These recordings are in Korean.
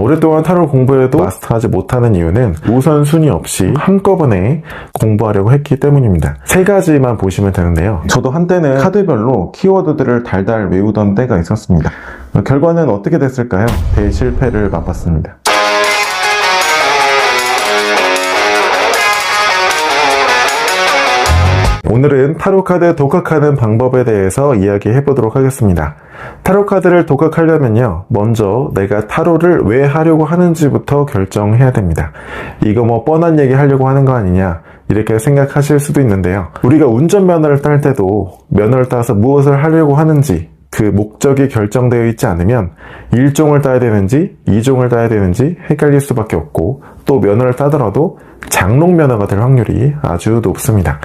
오랫동안 타로 공부해도 마스터하지 못하는 이유는 우선순위 없이 한꺼번에 공부하려고 했기 때문입니다. 세 가지만 보시면 되는데요. 저도 한때는 카드별로 키워드들을 달달 외우던 때가 있었습니다. 결과는 어떻게 됐을까요? 대실패를 맛봤습니다. 오늘은 타로 카드 독학하는 방법에 대해서 이야기해 보도록 하겠습니다. 타로 카드를 독학하려면요, 먼저 내가 타로를 왜 하려고 하는지부터 결정해야 됩니다. 이거 뭐 뻔한 얘기 하려고 하는 거 아니냐, 이렇게 생각하실 수도 있는데요. 우리가 운전면허를 딸 때도 면허를 따서 무엇을 하려고 하는지 그 목적이 결정되어 있지 않으면 1종을 따야 되는지 2종을 따야 되는지 헷갈릴 수밖에 없고 또 면허를 따더라도 장롱 면허가 될 확률이 아주 높습니다.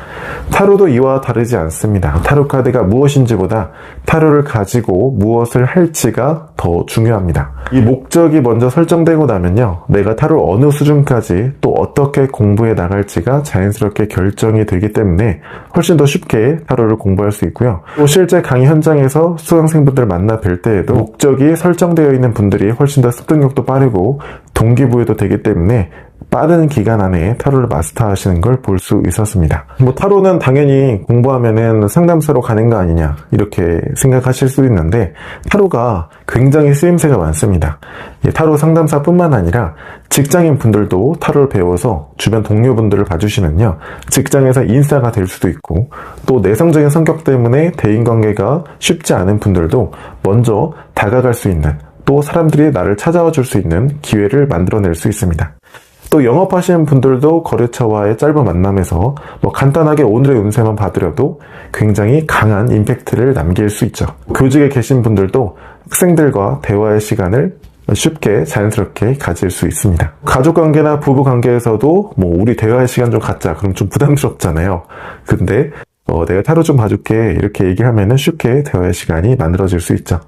타로도 이와 다르지 않습니다. 타로 카드가 무엇인지보다 타로를 가지고 무엇을 할지가 더 중요합니다. 이 목적이 먼저 설정되고 나면요. 내가 타로 어느 수준까지 또 어떻게 공부해 나갈지가 자연스럽게 결정이 되기 때문에 훨씬 더 쉽게 타로를 공부할 수 있고요. 또 실제 강의 현장에서 수강생분들 만나 뵐 때에도 목적이 설정되어 있는 분들이 훨씬 더 습득력도 빠르고 동기부여도 되기 때문에 빠른 기간 안에 타로를 마스터하시는 걸 볼 수 있었습니다. 뭐 타로는 당연히 공부하면은 상담사로 가는 거 아니냐 이렇게 생각하실 수 있는데 타로가 굉장히 쓰임새가 많습니다. 타로 상담사뿐만 아니라 직장인 분들도 타로를 배워서 주변 동료분들을 봐주시면요 직장에서 인싸가 될 수도 있고 또 내성적인 성격 때문에 대인관계가 쉽지 않은 분들도 먼저 다가갈 수 있는 또 사람들이 나를 찾아와 줄 수 있는 기회를 만들어낼 수 있습니다. 또 영업하시는 분들도 거래처와의 짧은 만남에서 뭐 간단하게 오늘의 운세만 봐드려도 굉장히 강한 임팩트를 남길 수 있죠. 교직에 계신 분들도 학생들과 대화의 시간을 쉽게 자연스럽게 가질 수 있습니다. 가족 관계나 부부 관계에서도 뭐 우리 대화의 시간 좀 갖자 그럼 좀 부담스럽잖아요. 근데 어, 내가 타로 좀 봐줄게 이렇게 얘기하면은 쉽게 대화의 시간이 만들어질 수 있죠.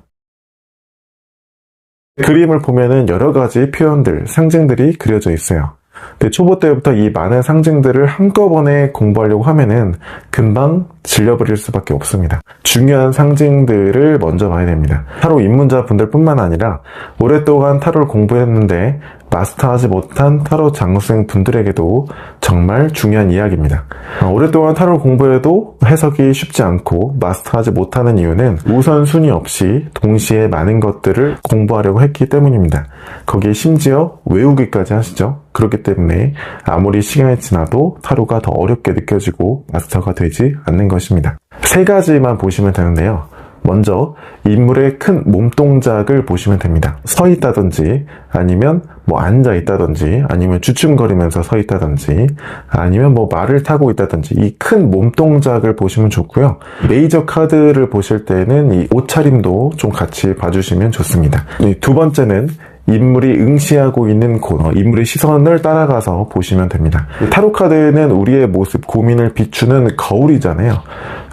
그림을 보면은 여러 가지 표현들, 상징들이 그려져 있어요. 근데 초보 때부터 이 많은 상징들을 한꺼번에 공부하려고 하면은 금방 질려버릴 수밖에 없습니다. 중요한 상징들을 먼저 봐야 됩니다. 타로 입문자 분들 뿐만 아니라 오랫동안 타로를 공부했는데 마스터하지 못한 타로 장생 분들에게도 정말 중요한 이야기입니다. 어, 오랫동안 타로 공부해도 해석이 쉽지 않고 마스터하지 못하는 이유는 우선순위 없이 동시에 많은 것들을 공부하려고 했기 때문입니다. 거기에 심지어 외우기까지 하시죠. 그렇기 때문에 아무리 시간이 지나도 타로가 더 어렵게 느껴지고 마스터가 되지 않는 것입니다. 세 가지만 보시면 되는데요. 먼저 인물의 큰 몸동작을 보시면 됩니다. 서 있다든지 아니면 뭐 앉아 있다든지 아니면 주춤거리면서 서 있다든지 아니면 뭐 말을 타고 있다든지 이 큰 몸동작을 보시면 좋고요. 메이저 카드를 보실 때는 이 옷차림도 좀 같이 봐주시면 좋습니다. 두 번째는 인물이 응시하고 있는 곳, 어, 인물의 시선을 따라가서 보시면 됩니다. 타로 카드는 우리의 모습, 고민을 비추는 거울이잖아요.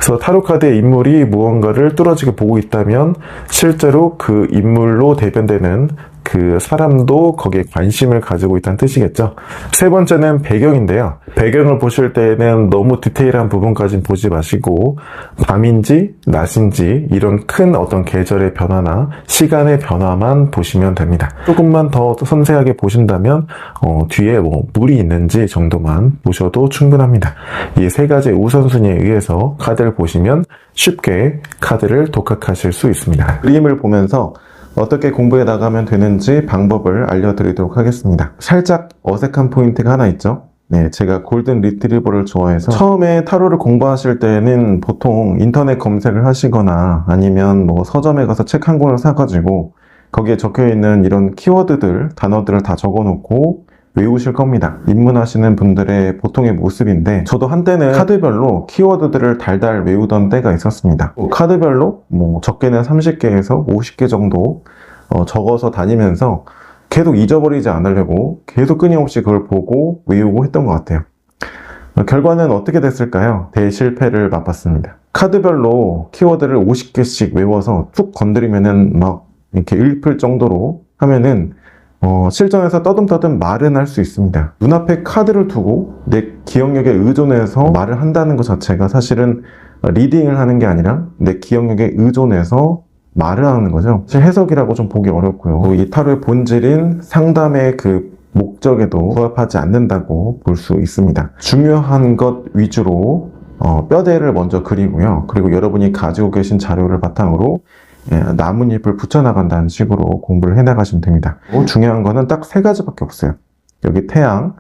그래서 타로 카드의 인물이 무언가를 뚫어지게 보고 있다면 실제로 그 인물로 대변되는 그 사람도 거기에 관심을 가지고 있다는 뜻이겠죠. 세 번째는 배경인데요. 배경을 보실 때에는 너무 디테일한 부분까지는 보지 마시고 밤인지 낮인지 이런 큰 어떤 계절의 변화나 시간의 변화만 보시면 됩니다. 조금만 더 섬세하게 보신다면 어, 뒤에 뭐 물이 있는지 정도만 보셔도 충분합니다. 이 세 가지 우선순위에 의해서 카드를 보시면 쉽게 카드를 독학하실 수 있습니다. 그림을 보면서 어떻게 공부해 나가면 되는지 방법을 알려드리도록 하겠습니다. 살짝 어색한 포인트가 하나 있죠. 네, 제가 골든 리트리버를 좋아해서 처음에 타로를 공부하실 때는 보통 인터넷 검색을 하시거나 아니면 뭐 서점에 가서 책 한 권을 사가지고 거기에 적혀 있는 이런 키워드들, 단어들을 다 적어 놓고 외우실 겁니다. 입문하시는 분들의 보통의 모습인데 저도 한때는 카드별로 키워드들을 달달 외우던 때가 있었습니다. 카드별로 뭐 적게는 30개에서 50개 정도 어, 적어서 다니면서 계속 잊어버리지 않으려고 계속 끊임없이 그걸 보고 외우고 했던 것 같아요. 결과는 어떻게 됐을까요? 대실패를 맛봤습니다. 카드별로 키워드를 50개씩 외워서 툭 건드리면은 막 이렇게 읽힐 정도로 하면은 어, 실전에서 떠듬떠듬 말은 할 수 있습니다. 눈앞에 카드를 두고 내 기억력에 의존해서 말을 한다는 것 자체가 사실은 리딩을 하는 게 아니라 내 기억력에 의존해서 말을 하는 거죠. 사실 해석이라고 좀 보기 어렵고요. 이 타로의 본질인 상담의 그 목적에도 부합하지 않는다고 볼 수 있습니다. 중요한 것 위주로 어, 뼈대를 먼저 그리고요. 그리고 여러분이 가지고 계신 자료를 바탕으로 예, 나뭇잎을 붙여나간다는 식으로 공부를 해나가시면 됩니다. 뭐 중요한 거는 딱 세 가지밖에 없어요. 여기 태양,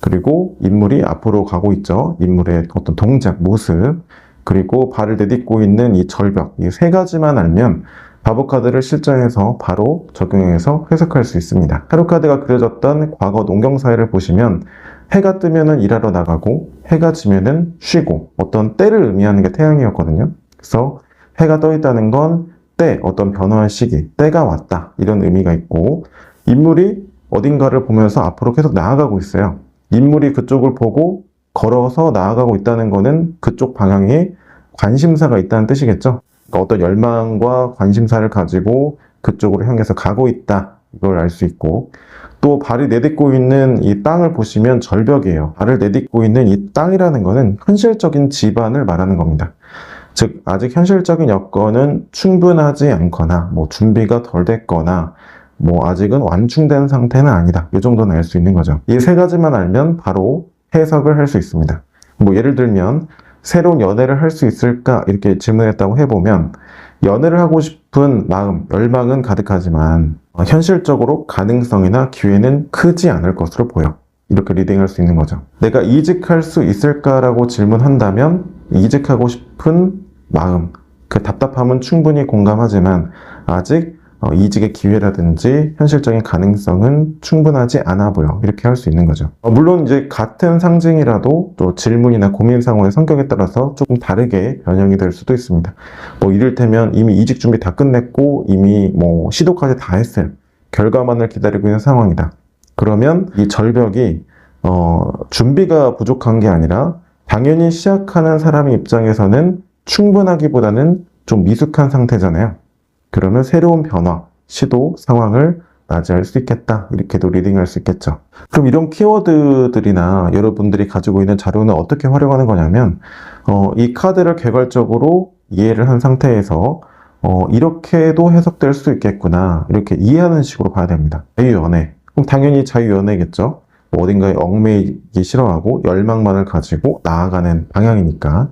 그리고 인물이 앞으로 가고 있죠. 인물의 어떤 동작, 모습, 그리고 발을 내딛고 있는 이 절벽, 이 세 가지만 알면 바보 카드를 실전에서 바로 적용해서 해석할 수 있습니다. 타로 카드가 그려졌던 과거 농경사회를 보시면 해가 뜨면은 일하러 나가고 해가 지면은 쉬고 어떤 때를 의미하는 게 태양이었거든요. 그래서 해가 떠 있다는 건 때, 어떤 변화의 시기, 때가 왔다 이런 의미가 있고 인물이 어딘가를 보면서 앞으로 계속 나아가고 있어요. 인물이 그쪽을 보고 걸어서 나아가고 있다는 거는 그쪽 방향에 관심사가 있다는 뜻이겠죠. 그러니까 어떤 열망과 관심사를 가지고 그쪽으로 향해서 가고 있다. 이걸 알 수 있고 또 발이 내딛고 있는 이 땅을 보시면 절벽이에요. 발을 내딛고 있는 이 땅이라는 것은 현실적인 지반을 말하는 겁니다. 즉 아직 현실적인 여건은 충분하지 않거나 뭐 준비가 덜 됐거나 뭐 아직은 완충된 상태는 아니다. 이 정도는 알 수 있는 거죠. 이 세 가지만 알면 바로 해석을 할 수 있습니다. 뭐 예를 들면 새로운 연애를 할 수 있을까 이렇게 질문했다고 해보면 연애를 하고 싶은 마음, 열망은 가득하지만 어, 현실적으로 가능성이나 기회는 크지 않을 것으로 보여. 이렇게 리딩할 수 있는 거죠. 내가 이직할 수 있을까라고 질문한다면 이직하고 싶은 마음, 그 답답함은 충분히 공감하지만 아직 어, 이직의 기회라든지 현실적인 가능성은 충분하지 않아 보여. 이렇게 할 수 있는 거죠. 어, 물론 이제 같은 상징이라도 또 질문이나 고민 상황의 성격에 따라서 조금 다르게 변형이 될 수도 있습니다. 뭐 이를테면 이미 이직 준비 다 끝냈고 이미 뭐 시도까지 다 했어요. 결과만을 기다리고 있는 상황이다. 그러면 이 절벽이 어, 준비가 부족한 게 아니라 당연히 시작하는 사람의 입장에서는 충분하기보다는 좀 미숙한 상태잖아요. 그러면 새로운 변화, 시도, 상황을 맞이할 수 있겠다. 이렇게도 리딩할 수 있겠죠. 그럼 이런 키워드들이나 여러분들이 가지고 있는 자료는 어떻게 활용하는 거냐면, 어, 이 카드를 개괄적으로 이해를 한 상태에서, 어, 이렇게도 해석될 수 있겠구나. 이렇게 이해하는 식으로 봐야 됩니다. 자유연애. 그럼 당연히 자유연애겠죠. 뭐 어딘가에 얽매이기 싫어하고 열망만을 가지고 나아가는 방향이니까.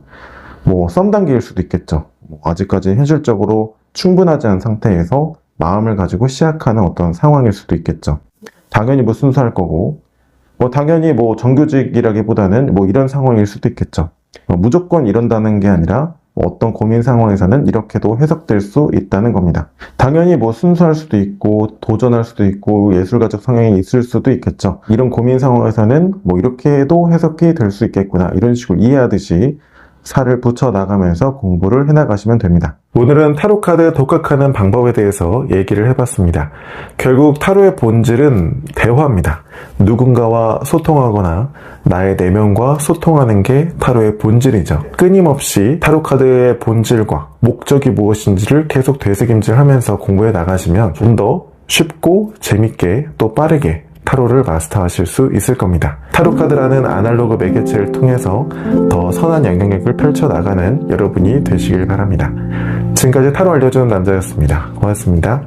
뭐 썸 단계일 수도 있겠죠. 뭐 아직까지 현실적으로 충분하지 않은 상태에서 마음을 가지고 시작하는 어떤 상황일 수도 있겠죠. 당연히 뭐 순수할 거고, 뭐 당연히 뭐 정규직이라기보다는 뭐 이런 상황일 수도 있겠죠. 뭐 무조건 이런다는 게 아니라 뭐 어떤 고민 상황에서는 이렇게도 해석될 수 있다는 겁니다. 당연히 뭐 순수할 수도 있고 도전할 수도 있고 예술가적 성향이 있을 수도 있겠죠. 이런 고민 상황에서는 뭐 이렇게도 해석이 될 수 있겠구나 이런 식으로 이해하듯이 살을 붙여 나가면서 공부를 해나가시면 됩니다. 오늘은 타로 카드 독학하는 방법에 대해서 얘기를 해봤습니다. 결국 타로의 본질은 대화입니다. 누군가와 소통하거나 나의 내면과 소통하는 게 타로의 본질이죠. 끊임없이 타로 카드의 본질과 목적이 무엇인지를 계속 되새김질하면서 공부해 나가시면 좀 더 쉽고 재밌게 또 빠르게 타로를 마스터하실 수 있을 겁니다. 타로 카드라는 아날로그 매개체를 통해서 더 선한 영향력을 펼쳐나가는 여러분이 되시길 바랍니다. 지금까지 타로 알려주는 남자였습니다. 고맙습니다.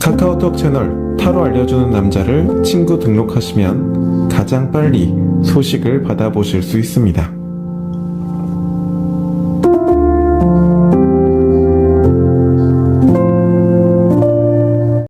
카카오톡 채널 타로 알려주는 남자를 친구 등록하시면 가장 빨리 소식을 받아보실 수 있습니다.